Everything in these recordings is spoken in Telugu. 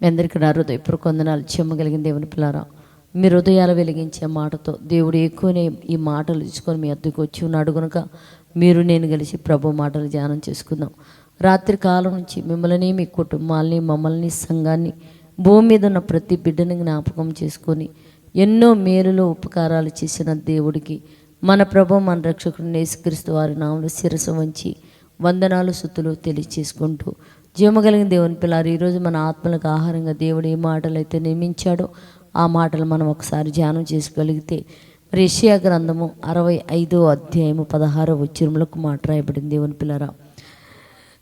మీ అందరికీ నా హృదయపూర్వక కొందనాలు చెమ్మగలిగిన దేవుని పిల్లారా మీ హృదయాలు వెలిగించే మాటతో దేవుడు ఎక్కువనే ఈ మాటలు తీసుకొని మీ అద్దెకు వచ్చి ఉన్నాడు కనుక మీరు నేను కలిసి ప్రభు మాటలు ధ్యానం చేసుకుందాం. రాత్రి కాలం నుంచి మిమ్మల్ని మీ కుటుంబాలని మమ్మల్ని సంఘాన్ని భూమి మీద ఉన్న ప్రతి బిడ్డని జ్ఞాపకం చేసుకొని ఎన్నో మేలులో ఉపకారాలు చేసిన దేవుడికి మన ప్రభు మన రక్షకుడు నేసుక్రీస్తు వారి నామలు శిరస వంచి వందనాలు సుత్తులు తెలియచేసుకుంటూ జీవమగలిగిన దేవుని పిల్లారు ఈరోజు మన ఆత్మలకు ఆహారంగా దేవుడు ఏ మాటలు అయితే నియమించాడో ఆ మాటలు మనం ఒకసారి ధ్యానం చేసుకోగలిగితే మరి యషియా గ్రంథము అరవై ఐదో అధ్యాయము పదహారో ఉచ్చరములకు మాట రాయబడింది దేవుని పిల్లరా.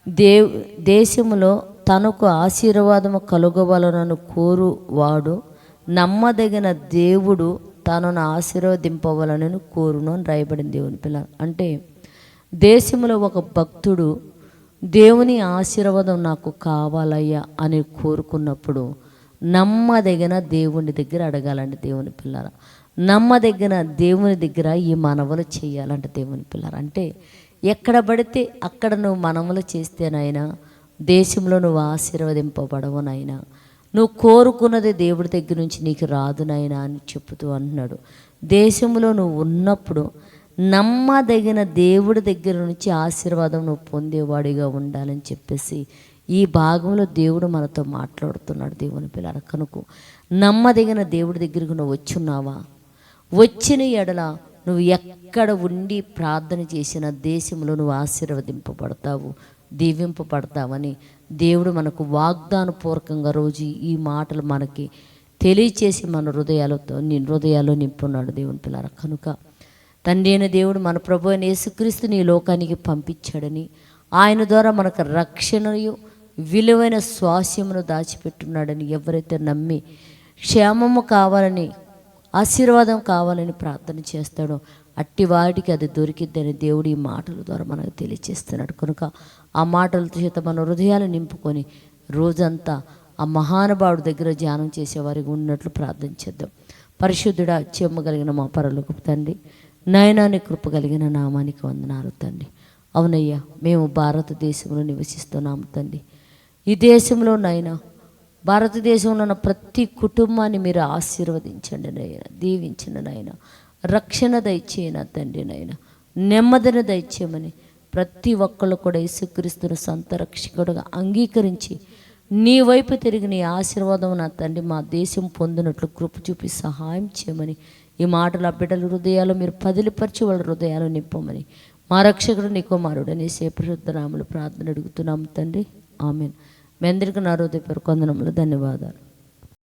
దేవ్ దేశములో తనకు ఆశీర్వాదము కలుగవలనను కోరు వాడు నమ్మదగిన దేవుడు తనను ఆశీర్వదింపవలనను కోరును అని రాయబడింది దేవుని పిల్ల అంటే దేశంలో ఒక భక్తుడు దేవుని ఆశీర్వాదం నాకు కావాలయ్యా అని కోరుకున్నప్పుడు నమ్మదగిన దేవుని దగ్గర అడగాలండి దేవుని పిల్లల నమ్మదగిన దేవుని దగ్గర ఈ మనవలు చేయాలంట దేవుని పిల్లర. అంటే ఎక్కడ పడితే అక్కడ నువ్వు మనవలు చేస్తేనైనా దేశంలో నువ్వు ఆశీర్వదింపబడవనైనా నువ్వు కోరుకున్నది దేవుడి దగ్గర నుంచి నీకు రాదు నాయనా అని చెప్తూ అంటున్నాడు. దేశంలో నువ్వు ఉన్నప్పుడు నమ్మదగిన దేవుడి దగ్గర నుంచి ఆశీర్వాదం నువ్వు పొందేవాడిగా ఉండాలని చెప్పేసి ఈ భాగంలో దేవుడు మనతో మాట్లాడుతున్నాడు దేవుని పిల్లల కనుక. నమ్మదగిన దేవుడి దగ్గరకు నువ్వు వచ్చున్నావా? వచ్చిన ఎడల నువ్వు ఎక్కడ ఉండి ప్రార్థన చేసిన దేశంలో నువ్వు ఆశీర్వదింపబడతావు దీవింపబడతావని దేవుడు మనకు వాగ్దానపూర్వకంగా రోజు ఈ మాటలు మనకి తెలియచేసి మన హృదయాలతో నీ హృదయాల్లో నింపున్నాడు దేవుని పిల్లల కనుక. తండ్రి అయిన దేవుడు మన ప్రభు అయిన యేసుక్రీస్తుని ఈ లోకానికి పంపించాడని ఆయన ద్వారా మనకు రక్షణయు విలువైన స్వాస్యమును దాచిపెట్టున్నాడని ఎవరైతే నమ్మి క్షేమము కావాలని ఆశీర్వాదం కావాలని ప్రార్థన చేస్తాడో అట్టి వాడికి అది దొరికిద్దని దేవుడు ఈ మాటల ద్వారా మనకు తెలియచేస్తున్నాడు కనుక ఆ మాటల చేత మన హృదయాలు నింపుకొని రోజంతా ఆ మహానుభావుడి దగ్గర ధ్యానం చేసేవారికి ఉన్నట్లు ప్రార్థన చేద్దాం. పరిశుద్ధుడా చెమ్మగలిగిన మా పరలోకి తండ్రి నయనాన్ని కృప కలిగిన నామానికి వందనాలు తండ్రి. అవునయ్యా మేము భారతదేశంలో నివసిస్తున్నాము తండ్రి. ఈ దేశంలో నైనా భారతదేశంలో ఉన్న ప్రతి కుటుంబాన్ని మీరు ఆశీర్వదించండి నాయన దీవించండి నాయన. రక్షణ దయచేయన తండ్రి నాయన. నెమ్మదిని దయచేయమని ప్రతి ఒక్కళ్ళు కూడా యేసుక్రీస్తును సొంత రక్షకుడుగా అంగీకరించి నీ వైపు తిరిగి నీ ఆశీర్వాదం నా తండ్రి మా దేశం పొందినట్లు కృప చూపి సహాయం చేయమని ఈ మాటలు ఆ బిడ్డల హృదయాలు మీరు పదిలిపరిచి వాళ్ళ హృదయాలు నింపమని మా రక్షకుడు నీ కుమారుడని సేపరుద్రనాములు ప్రార్థన అడుగుతున్నాము తండ్రి. ఆమెను. మీ అందరికీ నా హృదయపూర్వక వందనములు ధన్యవాదాలు.